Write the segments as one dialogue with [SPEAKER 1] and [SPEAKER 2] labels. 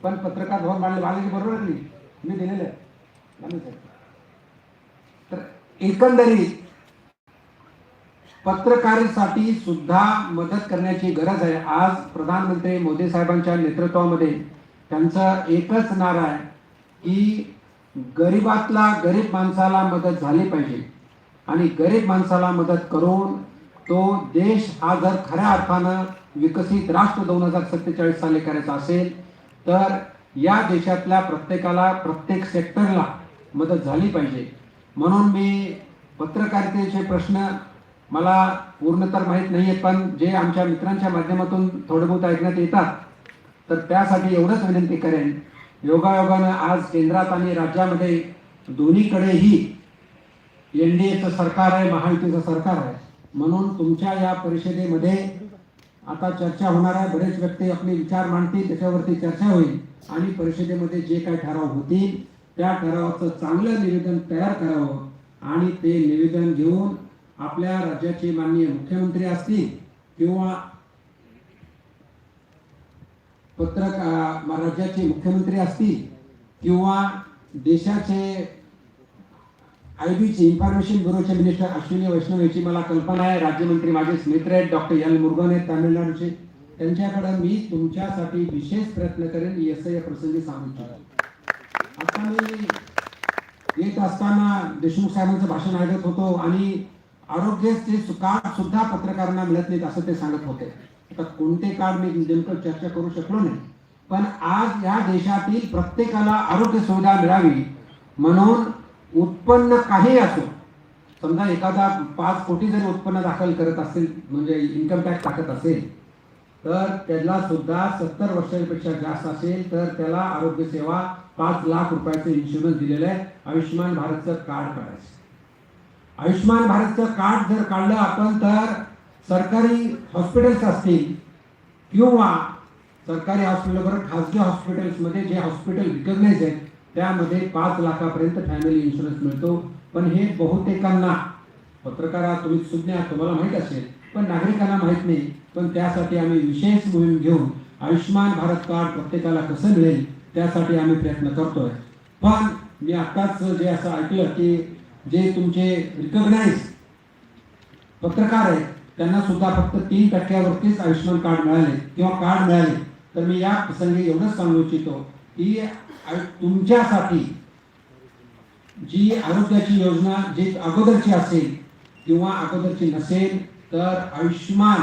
[SPEAKER 1] पण पत्रकार भवन लागले की बरोबर नाही मी दिलेलं आहे तर एकंदरीत पत्रकारितेसाठी सुद्धा मदत करण्याची गरज आहे. आज प्रधानमंत्री मोदी साहेबांच्या नेतृत्वामध्ये त्यांचं एकच नारा आहे की गरिबातला गरीब माणसाला मदत झाली पाहिजे. आणि गरीब माणसाला मदत करून तो देश हा जर खऱ्या अर्थानं विकसित राष्ट्र दोन हजार सत्तेचाळीस साली करायचा असेल तर या देशातल्या प्रत्येकाला प्रत्येक सेक्टरला मदत झाली पाहिजे. म्हणून मी पत्रकारितेचे प्रश्न मला पूर्ण तर माहीत नाही आहेत पण जे आमच्या मित्रांच्या माध्यमातून थोडे बहुत ऐकण्यात येतात तर त्यासाठी एवढंच विनंती करेन. योगायोगानं आज केंद्रात आणि राज्यामध्ये दोन्हीकडेही एन डी एचं सरकार आहे महायुतीचं सरकार आहे. म्हणून तुमच्या या परिषदेमध्ये आता चर्चा होणार आहे. बरेच व्यक्ती आपले विचार मांडतील त्याच्यावरती चर्चा होईल आणि परिषदेमध्ये जे काही ठराव होतील त्या ठरावाचं चांगलं निवेदन तयार करावं आणि ते निवेदन घेऊन आपल्या राज्याचे माननीय मुख्यमंत्री असतील किंवा पत्रकार राज्याचे मुख्यमंत्री असतील किंवा देशाचे आयबीची इन्फॉर्मेशन ब्युरोचे मिनिस्टर अश्विनी वैष्णव याची मला कल्पना आहे. राज्यमंत्री माझे मित्र आहेत. डॉक्टर एल मुरुगन आहेत तामिळनाडूचे. त्यांच्याकडे मी तुमच्यासाठी विशेष प्रयत्न करेन. एस या प्रसंगी सांगू इच्छितो आता मी येत असताना देशमुख साहेबांचं भाषण ऐकत होतो आणि आरोग्याचे कार्ड सुद्धा पत्रकारांना मिळत नाहीत असं ते सांगत होते. आता कोणते कार्ड मी नेमकं चर्चा करू शकलो नाही. पण आज या देशातील प्रत्येकाला आरोग्य सुविधा मिळावी म्हणून उत्पन्न काही असो समजा एखादा पाच कोटी जरी उत्पन्न दाखल करत असेल म्हणजे इन्कम टॅक्स टाकत असेल तर त्याला सुद्धा सत्तर वर्षांपेक्षा जास्त असेल तर त्याला आरोग्य सेवा पाच लाख रुपयाचं इन्शुरन्स दिलेलं आहे. आयुष्यमान भारतचं कार्ड काढायचं. आयुष्यमान भारतचं कार्ड जर काढलं आपण तर सरकारी हॉस्पिटल्स असतील किंवा सरकारी हॉस्पिटल बरोबर खाजगी हॉस्पिटल्समध्ये जे हॉस्पिटल रिकग्नाइज आहेत त्यामध्ये पाच लाखापर्यंत फॅमिली इन्शुरन्स मिळतो. पण हे बहुतेकांना पत्रकारा तुम्ही सुज्ञ तुम्हाला माहीत असेल पण नागरिकांना माहीत नाही. पण त्यासाठी आम्ही विशेष मोहीम घेऊन आयुष्यमान भारत कार्ड प्रत्येकाला कसं मिळेल त्यासाठी आम्ही प्रयत्न करतोय. पण मी आत्ताच जे असं ऐकलं की जे तुमचे रिकग्नाइज पत्रकार आहेत त्यांना सुद्धा फक्त तीन टक्क्यावरतीच आयुष्यमान कार्ड मिळाले किंवा कार्ड मिळाले. तर मी या प्रसंगी एवढंच सांगू इच्छितो की तुमच्यासाठी जी आरोग्याची योजना जी अगोदरची असेल किंवा अगोदरची नसेल तर आयुष्यमान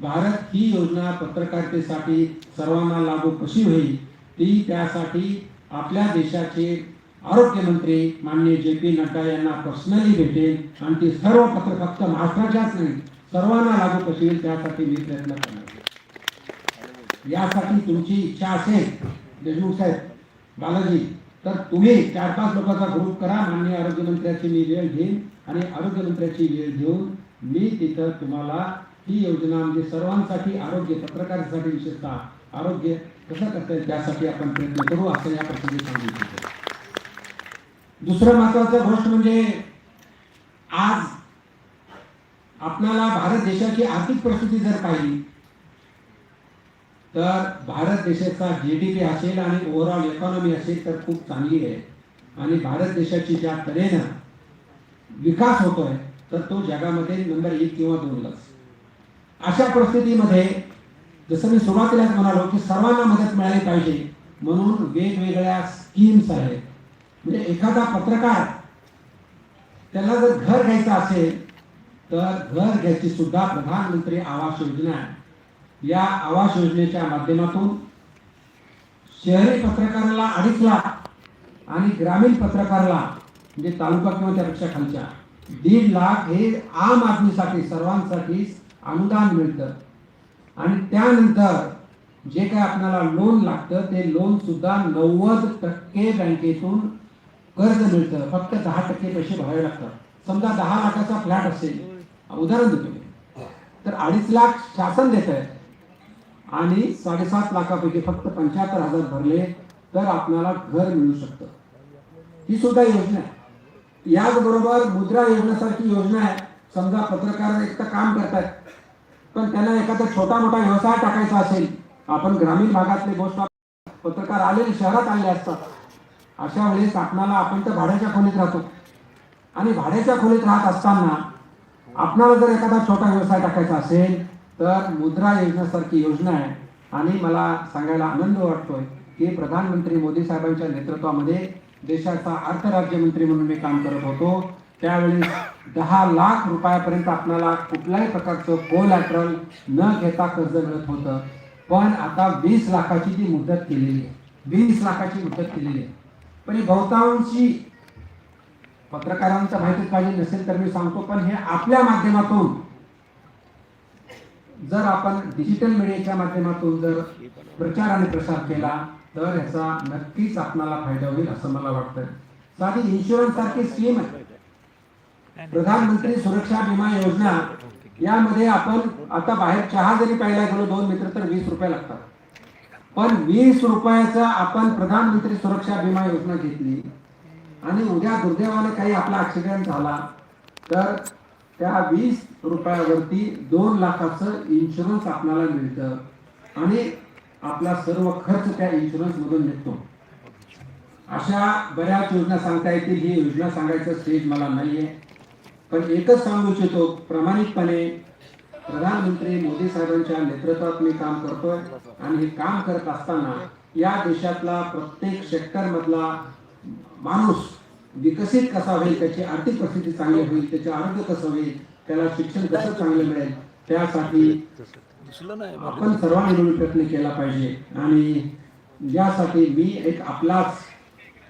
[SPEAKER 1] भारत ही योजना पत्रकारितेसाठी सर्वांना लागू कशी होईल ती त्यासाठी आपल्या देशाचे आरोग्यमंत्री माननीय जे पी नड्डा यांना पर्सनली भेटेल आणि ती सर्व पत्र फक्त महाराष्ट्राच्याच नाही सर्वांना लागू कशी होईल त्यासाठी मी प्रयत्न करणार यासाठी तुमची इच्छा असेल देशमुख साहेब बालाजी तर तुम्ही चार पाच लोकांचा ग्रुप करा माननीय आरोग्यमंत्र्याची मी वेळ घेईन आणि आरोग्यमंत्र्याची वेळ घेऊन मी तिथं तुम्हाला ही योजना म्हणजे सर्वांसाठी आरोग्य पत्रकारांसाठी विशेषतः आरोग्य कसं करता येईल त्यासाठी आपण प्रयत्न करू असं या प्रसंगी सांगू इच्छितो. दुसरं महत्वाचं गोष्ट म्हणजे आज आपणाला भारत देशाची आर्थिक परिस्थिती जर पाहिली तर भारत देशाचा जी डी पी असेल आणि ओव्हरऑल इकॉनॉमी असेल तर खूप चांगली आहे. आणि भारत देशाची ज्या तऱ्हेनं विकास होतोय तर तो जगामध्ये नंबर एक किंवा दोनलाच अशा परिस्थितीमध्ये जसं मी सुरुवातीलाच म्हणालो की सर्वांना मदत मिळाली पाहिजे म्हणून वेगवेगळ्या स्कीम्स आहेत. म्हणजे एखादा पत्रकार त्याला जर घर घ्यायचं असेल तर घर घ्यायची सुद्धा प्रधानमंत्री आवास योजना आहे. या आवास योजनेच्या माध्यमातून शहरी पत्रकाराला अडीच लाख आणि ग्रामीण पत्रकाराला म्हणजे तालुका किंवा त्यापेक्षा खालच्या दीड लाख हे आम आदमीसाठी सर्वांसाठी अनुदान मिळतं. आणि त्यानंतर जे काय आपल्याला लोन लागतं ते लोन सुद्धा नव्वद टक्के बँकेतून कर्ज मिळतं. फक्त दहा टक्के पैसे भरावे लागतात. समजा दहा लाखाचा फ्लॅट असेल उदाहरण देतो तर अडीच लाख शासन देत आहे आणि साडेसात लाखापैकी फक्त पंच्याहत्तर हजार भरले तर आपल्याला घर मिळू शकतं. ही सुद्धा योजना आहे. याचबरोबर मुद्रा योजनेसारखी योजना आहे. समजा पत्रकार एक तर काम करतात पण त्यांना एखादा छोटा मोठा व्यवसाय टाकायचा असेल आपण ग्रामीण भागातले गोष्ट पत्रकार आले शहरात आले असतात अशा वेळेस आपणाला आपण तर भाड्याच्या खोलीत राहतो. आणि भाड्याच्या खोलीत राहत असताना आपणाला जर एखादा छोटा व्यवसाय टाकायचा असेल तर मुद्रा योजनेसारखी योजना आहे. आणि मला सांगायला आनंद वाटतोय की प्रधानमंत्री मोदी साहेबांच्या नेतृत्वामध्ये देशाचा अर्थराज्यमंत्री म्हणून मी काम करत होतो. त्यावेळी दहा लाख रुपयापर्यंत आपल्याला कुठल्याही प्रकारचं कोलॅटरल न घेता कर्ज मिळत होतं. पण आता वीस लाखाची ती मुदत केलेली आहे वीस लाखाची मुदत केलेली आहे. पण ही बहुतांशी पत्रकारांचं माहिती पाहिजे नसेल तर मी सांगतो पण हे आपल्या माध्यमातून जर आपण डिजिटल मीडियाच्या माध्यमातून जर प्रचार आणि प्रसार केला तर याचा नक्कीच आपणाला फायदा होईल असं मला वाटतं. साधी इन्शुरन्स सारखी स्कीम आहे. प्रधानमंत्री सुरक्षा विमा योजना यामध्ये आपण आता बाहेर चहा जरी प्यायला गेलो दोन मित्र तर वीस रुपये लागतात. पण वीस रुपयाचा आपण प्रधानमंत्री सुरक्षा विमा योजना घेतली आणि उद्या दुर्दैवाने काही आपला ऍक्सिडेंट झाला तर त्या वीस रुपयावरती दोन लाखाचं इन्शुरन्स आपल्याला मिळतं. आणि आपला सर्व खर्च त्या इन्शुरन्स मधून निघतो. अशा बऱ्याच योजना सांगता येतील. ही योजना सांगायचं स्टेज मला नाहीये. पण एकच सांगू इच्छितो. प्रामाणिकपणे प्रधानमंत्री मोदी साहेबांच्या नेतृत्वात मी काम करतोय आणि हे काम करत असताना या देशातला प्रत्येक सेक्टर मधला माणूस विकसित कसा होईल त्याची आर्थिक परिस्थिती चांगली होईल त्याचे आरोग्य कसं होईल त्याला शिक्षण कसं चांगलं मिळेल त्यासाठी आपण सर्वांनी मिळून प्रयत्न केला पाहिजे. आणि यासाठी मी एक आपलाच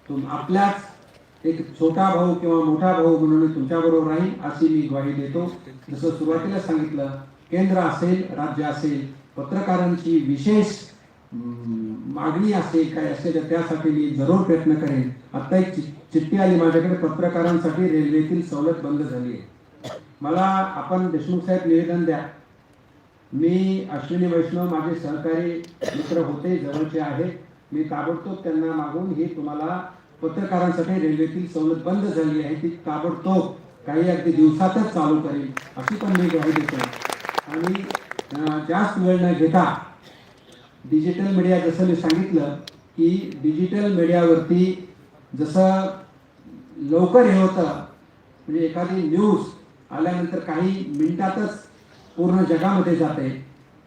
[SPEAKER 1] तुम आपल्याच एक छोटा भाऊ किंवा मोठा भाऊ म्हणून तुमच्या बरोबर राहील अशी मी ग्वाही देतो. जसं सुरुवातीला सांगितलं केंद्र असेल राज्य असेल पत्रकारांची विशेष मागणी असेल काय असेल तर त्यासाठी मी जरूर प्रयत्न करेन. आता एक चिठ्ठी आली माझ्याकडे पत्रकारांसाठी रेल्वेतील सवलत बंद झाली आहे. मला आपण देशमुख साहेब निवेदन द्या. मी अश्विनी वैष्णव माझे सहकारी मित्र होते जवळचे आहेत. मी ताबडतोब त्यांना मागून ही तुम्हाला पत्रकारांसाठी रेल्वेतील सवलत बंद झाली आहे ती ताबडतोब काही अगदी दिवसातच चालू करेल अशी पण मी ग्वाही देतो. आणि जास्त वेळ न घेता डिजिटल मीडिया जसं मी सांगितलं की डिजिटल मीडियावरती जसं लवकर हे होतं म्हणजे एखादी न्यूज आल्यानंतर काही मिनिटातच पूर्ण जगामध्ये जाते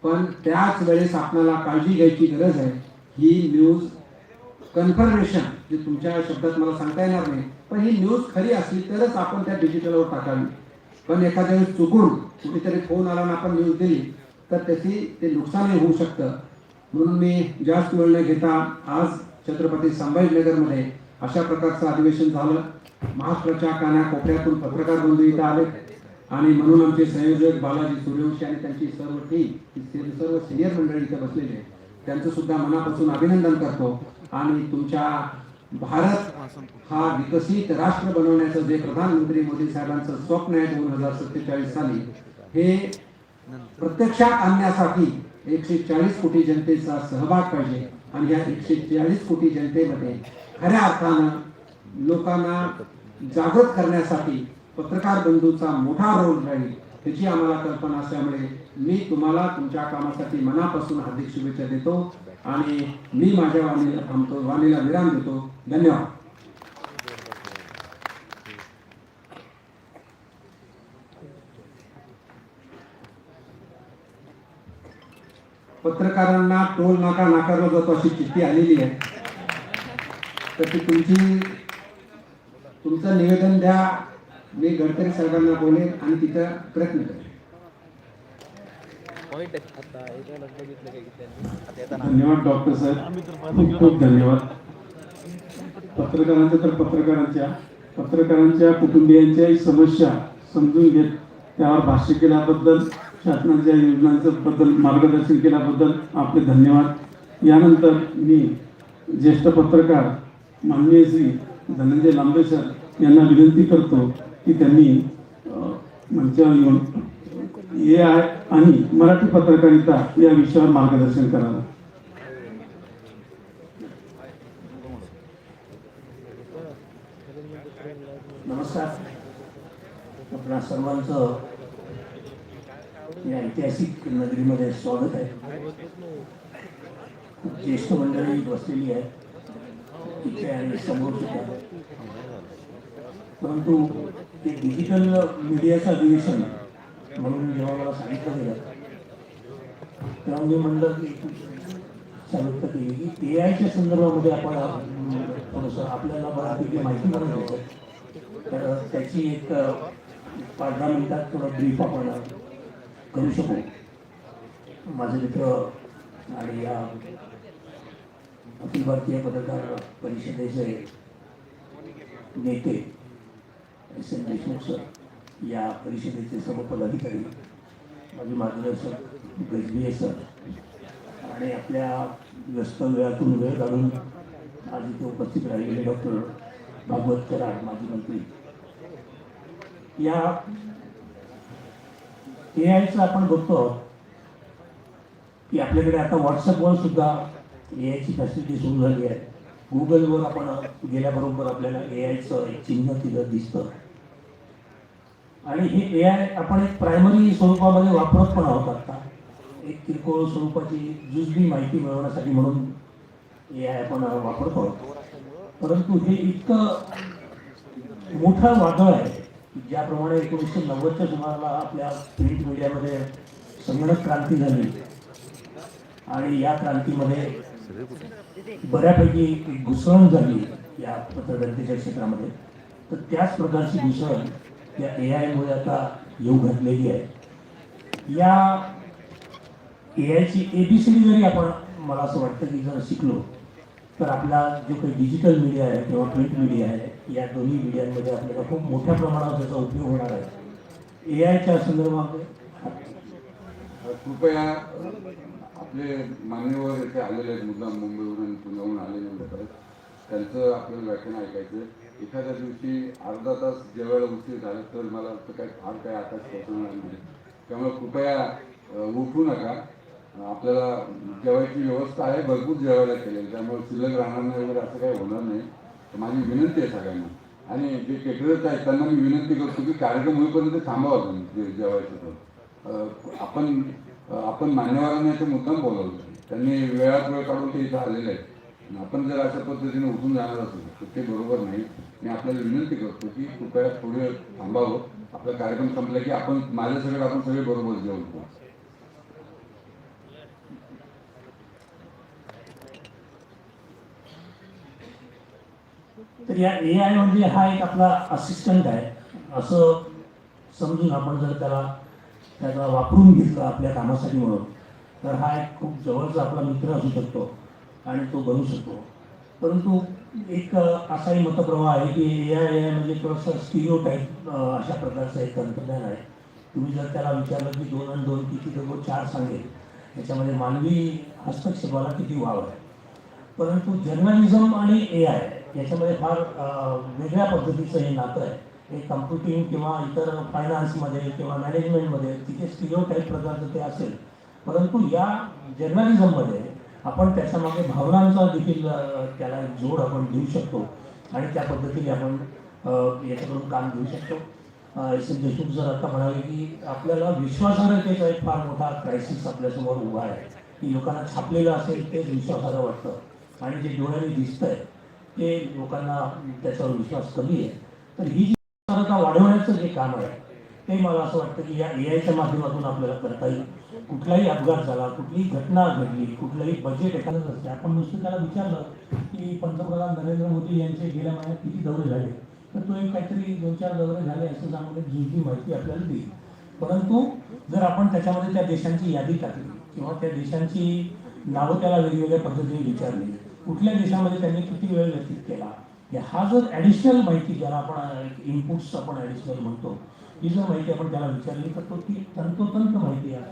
[SPEAKER 1] पण त्याच वेळेस आपल्याला काळजी घ्यायची गरज आहे. ही न्यूज कन्फर्मेशन जे तुमच्या शब्दात मला सांगता येणार नाही पण ही न्यूज खरी असली तरच आपण त्या डिजिटलवर टाकावी. पण एखाद्या वेळेस चुकून कुठेतरी फोन आला आणि आपण न्यूज दिली तर त्याची ते नुकसानही होऊ शकतं. म्हणून मी जास्त वेळ न घेता आज छत्रपती संभाजीनगरमध्ये अशा प्रकारचं अधिवेशन झालं. महाराष्ट्राच्या काना कोपऱ्यातून पत्रकार बंधू इथं आले. आणि म्हणून आमचे संयोजक बालाजी सूर्यवंशी आणि त्यांची सर्व टीम सर्व सिनियर मंडळी इथं बसलेले त्यांचं सुद्धा मनापासून अभिनंदन करतो. आणि तुमच्या भारत हा विकसित राष्ट्र बनवण्याचं जे प्रधानमंत्री मोदी साहेबांचं स्वप्न आहे दोन हजार सत्तेचाळीस साली हे प्रत्यक्षात आणण्यासाठी एकशे चाळीस कोटी जनतेचा सहभाग पाहिजे. आणि या एकशे चाळीस कोटी जनतेमध्ये खऱ्या अर्थानं लोकांना जागृत करण्यासाठी पत्रकार बंधूचा मोठा रोल राहील त्याची आम्हाला कल्पना असल्यामुळे मी तुम्हाला तुमच्या कामासाठी मनापासून हार्दिक शुभेच्छा देतो आणि मी माझ्या वाणीला थांबतो वाणीला विराम देतो. धन्यवाद. पत्रकारांना टोल नाका नाकारला जातो अशी चिठ्ठी आलेली आहे. तर ती तुमची तुमचं निवेदन द्या. मी गडकरी साहेबांना बोलेन आणि तिथं प्रयत्न करेन.
[SPEAKER 2] धन्यवाद डॉक्टर साहेब. खूप खूप धन्यवाद. पत्रकारांच्या तर पत्रकारांच्या पत्रकारांच्या कुटुंबियांच्याही समस्या समजून घेत त्यावर भाष्य केल्याबद्दल शासनाच्या योजनांचं बद्दल मार्गदर्शन केल्याबद्दल आपले धन्यवाद. यानंतर मी ज्येष्ठ पत्रकार माननीय श्री धनंजय लांबे सर यांना विनंती करतो की त्यांनी मंचावर येऊन ए आय आणि मराठी पत्रकारिता या विषयावर मार्गदर्शन करावं.
[SPEAKER 3] नमस्कार. आपणा सर्वांचं या ऐतिहासिक नगरीमध्ये स्वागत आहे. ज्येष्ठ मंडळी बसलेली आहे तिथे आणि समोर सुद्धा परंतु ते डिजिटल मीडियाचं अधिवेशन म्हणून जेव्हा मला सांगितलं गेलं तेव्हा मी म्हणलं की सांगितलं केली. की ए आयच्या संदर्भामध्ये आपण थोडंसं आपल्याला बऱ्यापैकी माहिती मिळत घ्यायचं तर त्याची एक पाच दहा मिनिटात थोडं ब्रीफ आपण करू शकू. माझे मित्र आणि या अखिल भारतीय पत्रकार परिषदेचे नेते एस एन देशमुख सर या परिषदेचे सर्व पदाधिकारी माझे मार्गदर्शक गजबीए सर आणि आपल्या व्यस्त वेळातून वेळ काढून आज इथे उपस्थित राहिलेले डॉक्टर भागवत कराड माजी मंत्री. या ए आयचं आपण बघतो आहोत की आपल्याकडे आता व्हॉट्सअपवर सुद्धा ए आयची फॅसिलिटी सुरू झाली आहे. गुगलवर आपण गेल्याबरोबर आपल्याला ए आयचं एक चिन्ह तिथं दिसतं. आणि हे ए आय आपण एक प्रायमरी स्वरूपामध्ये वापरत पण आहोत आता. एक किरकोळ स्वरूपाची जुजबी माहिती मिळवण्यासाठी म्हणून ए आय आपण वापरतो आहोत. परंतु हे इतकं मोठं वादळ आहे ज्याप्रमाणे एकोणीसशे नव्वदच्या सुमाराला आपल्या प्रिंट मीडियामध्ये संगणक क्रांती झाली. आणि या क्रांतीमध्ये बऱ्यापैकी एक घुसळण झाली या पत्रकारितेच्या क्षेत्रामध्ये. तर त्याच प्रकारची घुसळण या ए आयमुळे आता येऊ घातलेली आहे. या ए आयची एबीसीडी जरी आपण मला असं वाटतं की जर शिकलो तर आपला जो काही डिजिटल मीडिया आहे किंवा प्रिंट मीडिया आहे या दोन्ही मीडियांमध्ये आपल्याला खूप मोठ्या प्रमाणावर त्याचा उपयोग होणार आहे. ए आयच्या संदर्भामध्ये?
[SPEAKER 4] कृपया आपले मान्यवर इथे आलेले आहेत मुद्दा मुंबईवरून पुण्याहून आलेले लोक त्यांचं आपल्याला व्याख्यान ऐकायचं एखाद्या दिवशी अर्धा तास जेवायला उशीर झाला तर मला वाटतं काही फार काही आकाश पोचवणार नाही. त्यामुळे कृपया उठू नका. आपल्याला जेवायची व्यवस्था आहे भरपूर जेवायला केलेली त्यामुळे शिल्लक राहणार नाही वगैरे असं काही होणार नाही. तर माझी विनंती आहे सगळ्यांना. आणि जे केटरर्स आहेत त्यांना मी विनंती करतो की कार्यक्रम होईपर्यंत थांबावं तुम्ही जे जेवायचं तर. आपण आपण मान्यवरांना ते मुद्दाम बोलवलं. त्यांनी वेळात वेळ काढून ते इथं आलेले आहेत. आपण जर अशा पद्धतीने उठून जाणार असू तर ते बरोबर नाही. मी आपल्याला विनंती करतो की कृपया थोडे थांबावं. आपला कार्यक्रम संपला की आपण माझ्या सगळं आपण सगळे बरोबर जेवण करू.
[SPEAKER 3] तर या ए आय म्हणजे हा एक आपला असिस्टंट आहे. असं समजून आपण जर त्याला त्याचा वापरून घेतलं आपल्या कामासाठी म्हणून. तर हा एक खूप जवळचा आपला मित्र असू शकतो आणि तो बनू शकतो. परंतु एक असाही मतप्रवाह आहे की ए आय ए आय म्हणजे थोडंसं स्टिरिओ टाईप अशा प्रकारचं एक तंत्रज्ञान आहे. तुम्ही जर त्याला विचारलं की दोन आणि दोन किती तर तो चार सांगेल. याच्यामध्ये मानवी हस्तक्षेपाला किती वाव आहे. परंतु जर्नलिझम आणि ए आय याच्यामध्ये फार वेगळ्या पद्धतीचं हे नातं आहे. कम्प्युटिंग किंवा इतर फायनान्समध्ये किंवा मॅनेजमेंटमध्ये तिथे स्टिओ टाईप प्रकारचं ते असेल. परंतु या जर्नलिझममध्ये आपण त्याच्यामागे भावनांचा देखील त्याला एक जोड आपण देऊ शकतो. आणि त्या पद्धतीने आपण याच्याकडून काम घेऊ शकतो. एस एन देशमुख सर आता म्हणाले की आपल्याला विश्वासार्हतेचा एक फार मोठा क्रायसिस आपल्यासमोर उभा आहे. की लोकांना छापलेलं असेल तेच विश्वासार्ह वाटतं. आणि जे डोळ्याने दिसतंय ते लोकांना त्याच्यावर विश्वास कमी आहे. तर ही जी वाढवण्याचं जे काम आहे ते मला असं वाटतं की या ए आयच्या माध्यमातून आपल्याला करता येईल. कुठलाही अपघात झाला कुठलीही घटना घडली कुठलंही बजेट एखादं असते आपण नुसतं त्याला विचारलं की पंतप्रधान नरेंद्र मोदी यांचे गेल्या महिन्यात किती दौरे झाले? तर तो एक काहीतरी दोन चार दौरे झाले असं सांगून जी माहिती आपल्याला देईल. परंतु जर आपण त्याच्यामध्ये त्या देशांची यादी टाकली किंवा त्या देशांची नावं त्याला वेगवेगळ्या पद्धतीने विचारली कुठल्या देशामध्ये त्यांनी किती वेळ व्यतीत केला हा जर ॲडिशनल माहिती ज्याला आपण इनपुट्स आपण ॲडिशनल म्हणतो ही जर माहिती आपण त्याला विचारली तर तो ती तंतोतंत माहिती आहे.